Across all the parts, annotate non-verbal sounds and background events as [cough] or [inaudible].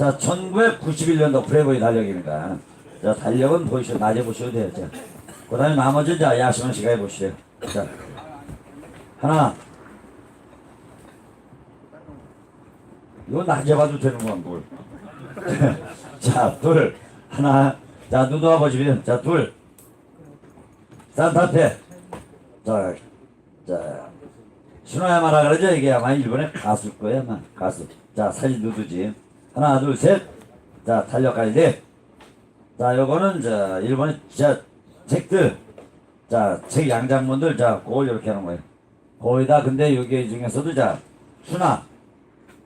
자, 1991년도 프레보이 달력입니다. 자, 달력은 보이시죠? 낮에 보셔도 돼요. 자, 그 다음에 나머지 자, 야심한 시간에 보시죠. 자, 하나. 이거 낮에 봐도 되는 건 뭘. [laughs] 자, 둘. 하나. 자, 누누아 보시면. 자, 둘. 산타페. 자, 자. 신호야마라 그러죠? 이게 아마 일본의 가수일 거예요, 아마. 가수. 자, 사진 누드지. 하나, 둘, 셋. 자, 달력까지 넷. 자, 요거는, 자, 일본의, 자, 책들. 자, 책 양장본들, 자, 그걸 이렇게 하는 거예요. 거기다, 근데 여기 중에서도, 자, 순화.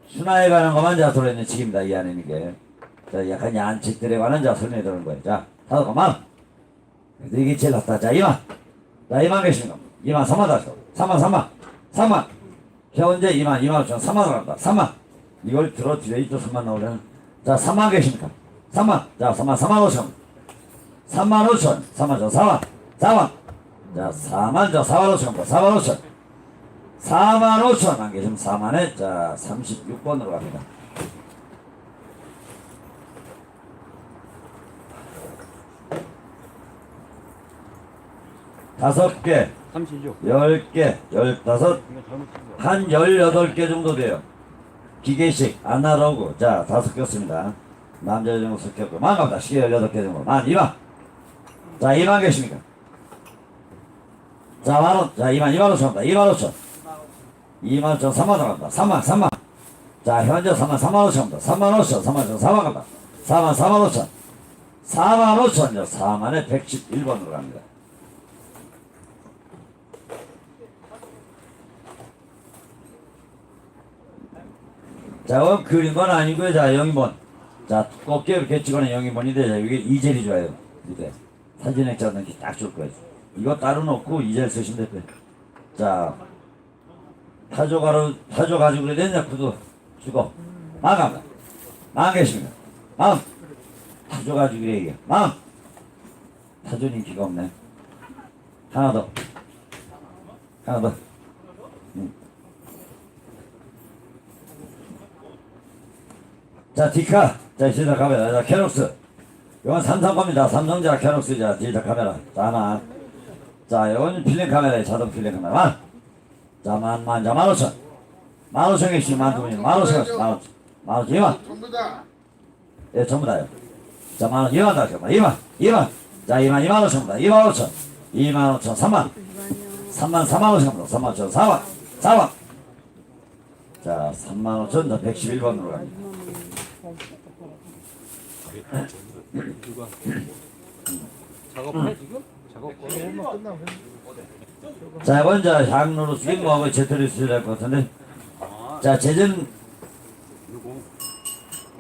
순화에 관한 것만, 자, 들어있는 책입니다, 이 안에 있는 게. 자, 약간 야한 책들에 관한, 자, 설명이 들어는 거예요. 자, 다섯 것만. 그래도 이게 제일 낫다. 자, 2만. 자, 2만 계십니까? 2만, 3만 다시. 3만, 3만. 3만. 현재 2만, 2만 5천, 3만 들어간다. 3만. 이걸 들어 드려야지 또 3만 나오려나? 자, 3만 계십니까? 3만. 자, 3만, 3만 5천. 3만 5천. 3만 천, 4만. 4만. 자, 4만, 자, 4만 5천. 4만 5천. 4만 5천. 안 계시면 4만에, 자, 36번으로 갑니다. 다섯 개, 36. 열 개, 열다섯. 한 18개 정도 돼요. 기계식, 아날로그. 자, 다 섞였습니다. 남자 정도 섞였고. 만 갑니다. 시계 18개 정도. 만 2만. 자, 2만 계십니까? 자, 만 원. 자, 2만, 2만 5천 갑니다. 2만 5천. 2만 5천, 3만 원 갑니다. 3만, 3만. 자, 현재 3만, 3만 5천 갑니다. 3만 5천, 3만 5천, 4만 갑니다. 4만, 4만 5천. 4만 5천, 4만에 111번으로 갑니다. 자, 그럼 그린 건 아니고요. 자, 영인본. 자, 두껍게 이렇게 찍어낸 영인본인데, 자, 이게 이젤이 좋아요. 이게 사진에 찍는 게딱 좋을 거예요. 이거 따로 놓고 이젤 쓰시면 될 거예요. 자, 타조가로, 타조 가지고 그래야 되냐, 구두. 마감. 마음 계십니까? 마음. 타조 가지고 그래, 이게. 마음. 타조님 기가 없네. 하나 더. 하나 더. 자, 디카. 자, 디지털 카메라. 자, 캐녹스. 이건 삼성 겁니다. 삼성자 캐녹스. 자, 디지털 카메라. 자, 하나. 자, 이건 필름 카메라. 자동 필름 카메라. 만. 자, 만, 만, 자, 만 오천. 만 오천 개씩 만 두 분이. 만 오천. 만 오천. 만 오천. 이만. 전부 다 예, 전부 다요. 자, 만 원. 이만 다시. 이만. 이만. 자, 이만, 이만 오천입니다. 이만 오천. 이만 오천. 삼만. 삼만, 삼만 오천입니다. 삼만 오천. 사만. 사만. 자, 삼만 오천. 자, 백십일 번으로 갑니다. 누가? 작업해 지금? 자, 자 향로로 제트를 쓰셔야 될것 같은데. 자, 누구?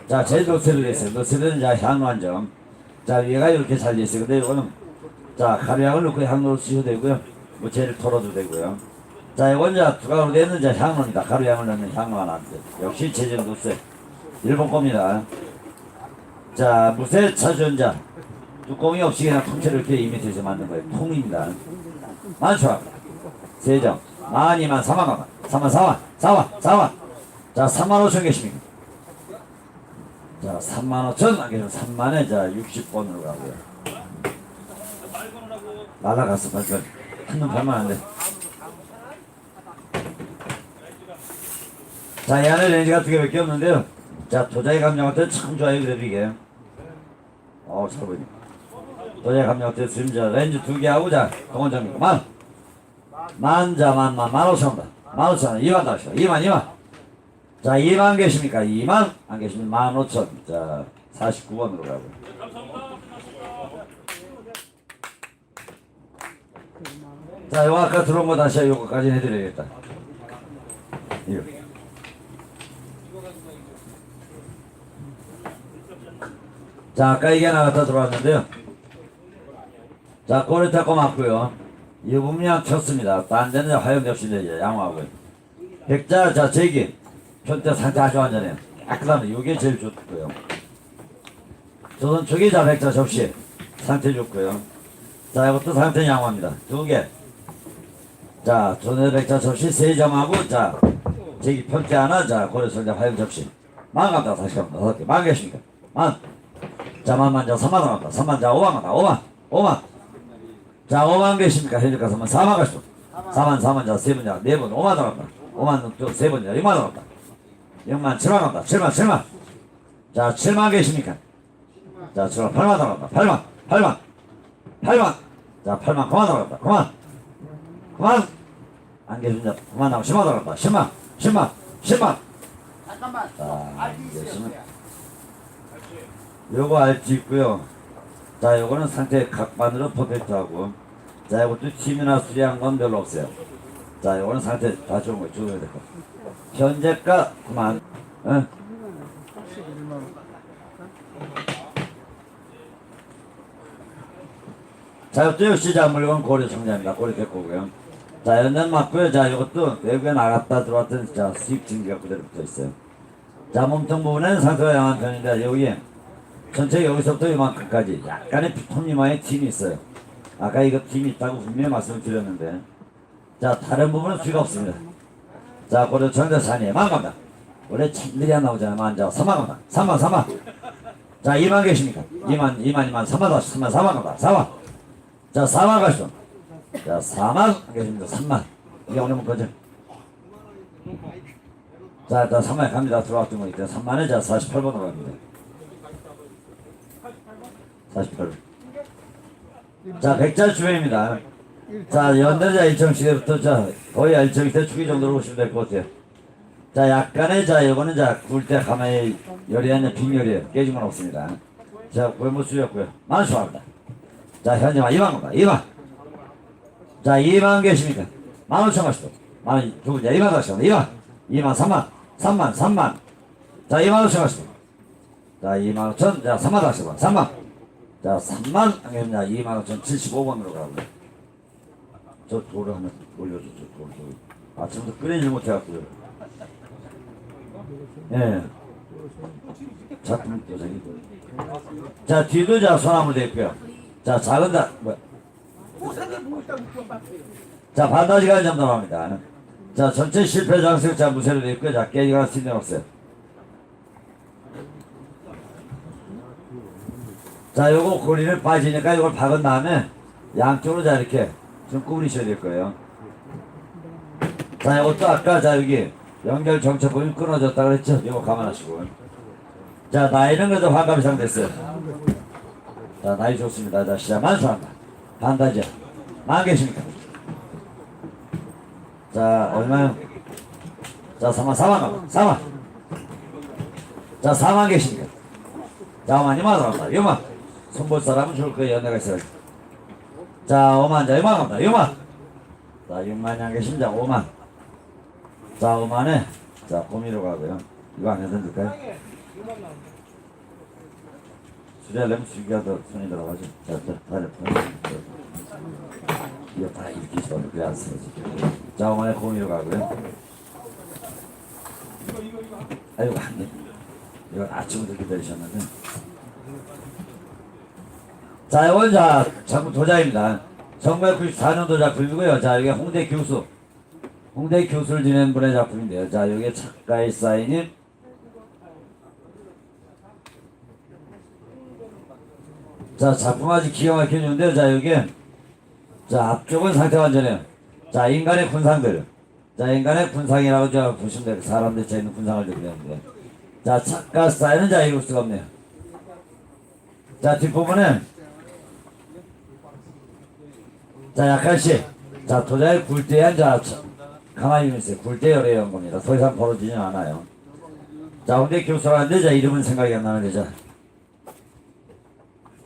자, 제노트를 했어요. 노트는 자, 향로 한 점. 자, 위에가 이렇게 잘려 있어요. 근데 이거는, 자, 가루향을 넣고 향로로 쓰셔도 되고요. 뭐, 쟤를 털어도 되고요. 자, 이건 자, 두각으로 되는 자, 향로입니다. 가루향을 넣는 향로 하나. 역시 제전 노트. 일본 겁니다. 자, 무쇠 차전자. 뚜껑이 없이 그냥 통째로 이렇게 이미트에서 만든 거예요. 통입니다. 만초. 세정. 만, 이만, 사만, 만, 사만, 사만, 사만, 사만. 자, 삼만 오천 계십니까? 자, 삼만 오천, 안 계시면 삼만에, 자, 60번으로 가고요. 날아갔어, 발걸. 한눈 팔면 안 돼. 자, 이 안에 렌즈가 두 개밖에 없는데요. 자, 도자기 감정한테 참 좋아요, 그래도 이게. 어. 도자기 감정한테 지금 저 렌즈 두 개 하고, 자, 동원장님, 만. 만자 만 만 만 오천 원, 만 오천 원, 이만 다시, 이만 이만. 자, 이만 계십니까? 이만 안 계시면 만 오천. 자, 49번으로 가고. 자, 요 아까 들어온 거 다시 요거까지 해드려야겠다. 이거. 자, 아까 이게 하나 갖다 들어왔는데요. 자, 꼬리 닦고 맞고요. 이 부분이 쳤습니다. 딴 데는 화염 없이 이제 양호하고요. 백자, 자, 제기. 편대 상태 아주 완전해요. 깨끗합니다. 요게 제일 좋고요. 조선 초기 자, 백자 접시. 상태 좋고요. 자, 이것도 상태 양호합니다. 두 개. 자, 조선 백자 접시 세 점하고, 자, 제기 편대 하나, 자, 고려설 화염 접시. 만 갑니다. 다시 갑니다. 다섯 개. 만 계십니까? 만. 자, 만만 자, 3만 갑니다. 3만 자, 5만 갑니다. 5만. 5만. 자, 5만 계십니까? 해줄까? 3만, 4만 가시죠. 4만, 4만 자, 3번 자, 4번, 5만 갑니다. 5만 또 3번 자, 6만 갑니다. 6만, 7만 갑니다. 7만, 7만. 자, 7만 계십니까? 자, 7만, 8만 갑니다. 8만, 8만. 8만. 자, 8만, 그만 나갑니다. 그만. 그만. 안 계십니다. 그만 나고 10만 나갑니다. 10만, 10만, 10만. 잠깐만. 자, 있어 요. 요거 알지 있고요. 자, 요거는 상태 각반으로 퍼펙트하고, 자, 이것도 팀이나 수리한 건 별로 없어요. 자, 요거는 상태 다 좋은 거, 좋아야 될 거. 현재가 그만, 응? 자, 이것도 역시 자, 물건 고려 성장입니다. 고려 됐고요. 자, 연장 맞고요. 자, 이것도 외국에 나갔다 들어왔던 자, 수입 증기가 그대로 붙어 있어요. 자, 몸통 부분에는 상태가 양한 편인데, 여기에 전체 여기서부터 이만큼까지 약간의 톱니마의 팀이 있어요. 아까 이거 팀이 있다고 분명히 말씀을 드렸는데, 자, 다른 부분은 수가 없습니다. 자, 고려 정대산이에 만갑니다. 원래 참들이 안 나오잖아요. 만자 3만 갑니다. 3만, 3만. 자, 2만 계십니까? 2만, 2만, 2만, 3만 다시 3만, 4만 갑니다. 4만. 자, 4만 가시죠. 자, 4만 계십니다. 3만. 이게 오늘 거죠. 자, 일단 3만 갑니다. 들어왔던 거 있죠. 3만에 자, 48번으로 갑니다. 48번. 자, 백자 주회입니다. 자, 연대자 일정 시대부터 자, 거의 일정 시대 주기 정도로 보시면 될 것 같아요. 자, 약간의 자, 이거는 자, 구울 때 가만히 열이 아니라 빈열이에요. 깨진 건 없습니다. 자, 고무수였고요. 만 수합니다. 자, 현재만 2만 겁니다. 2만. 자, 2만 계십니까? 만 오천 가시죠. 만, 두 번째 2만 가시죠. 2만. 2만, 3만. 3만, 3만. 자, 2만 오천 가시죠. 자, 2만 5천. 자, 3만 가시죠. 3만. 자, 3만. 하겠습니다. 2만 5천 75번으로 가고요. 저 돌을 하나 올려줘, 저 돌, 돌. 아침부터 끓이질 못해갖고요. 예. 작품 또 저기. 자, 뒤도 자, 소나무 돼 있고요. 자, 작은 다, 뭐. 자, 좀 나옵니다. 자, 전체 실패 장식 자, 무쇠로 돼 있고요. 자, 깨지가 신경 없어요. 자, 요거 고리를 빠지니까 이걸 박은 다음에 양쪽으로 자, 이렇게 좀 구부리셔야 될 거예요. 자, 이것도 아까 자, 여기 연결 정체 부분이 끊어졌다 그랬죠? 이거 감안하시고. 자, 나이는 그래도 환갑 이상 됐어요. 자, 나이 좋습니다. 자, 시작 만수한다. 반다죠. 만 계십니까? 자, 얼마요? 자, 4만, 4만 가 4만. 자, 4만 계십니까? 자, 5만, 2만 들어간다. 6만. 손볼 사람은 좋을 거예요. 연애가 있어요. 자, 5만, 자, 6만 갑니다. 6만. 자, 6만 양 계십니다. 5만. 자, 5만에, 자, 고미로 가고요. 이거 안 해도 될까요? 수리하려면 수기가 더 손이 들어가죠. 자, 자, 다리 이거 다 이렇게 있어도 그래 안 쓰러지. 자, 5만에 고미로 가고요. 아이고, 안 돼. 이거 아침부터 기다리셨는데. 자, 이건 자, 전부 도자입니다. 1994년 도 작품이고요. 자, 여기 홍대 교수. 홍대 교수를 지낸 분의 작품인데요. 자, 여기 작가의 사인이 자, 작품 아주 기가 막혀주는데요. 자, 여기 자, 앞쪽은 상태 완전해요. 자, 인간의 군상들. 자, 인간의 군상이라고 저 보시면 돼요. 사람들 차 있는 군상을 그리는데. 자, 작가 사인은 자, 읽을 수가 없네요. 자, 뒷부분에 자, 약간씩 자, 도자기 굴대한 자, 자, 가만히 있어요. 굴대 열애한 겁니다. 더 이상 벌어지진 않아요. 자, 근데 교수라는데 자, 이름은 생각이 안 나는데 자.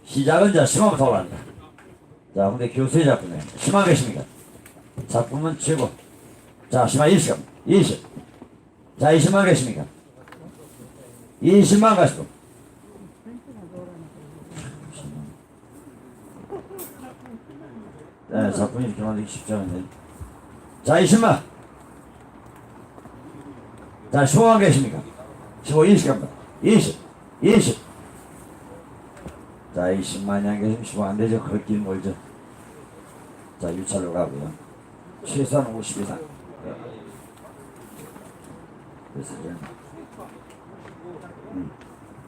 시작은 자, 심화부터 올라간다. 자, 근데 교수의 작품이에요. 심화 계십니까? 작품은 최고. 자, 심화 20. 20. 자, 20만 계십니까? 20만 가시고. 네, 작품이 이렇게 만들기 쉽지 않은데. 자, 20만. 자, 15만 계십니까? 15, 20 갑니다. 20, 20. 자, 20만 양 계시면 15 안 되죠. 걷길 멀죠. 자, 유찰로 가고요. 최소한 50 이상. 네. 그래서 이제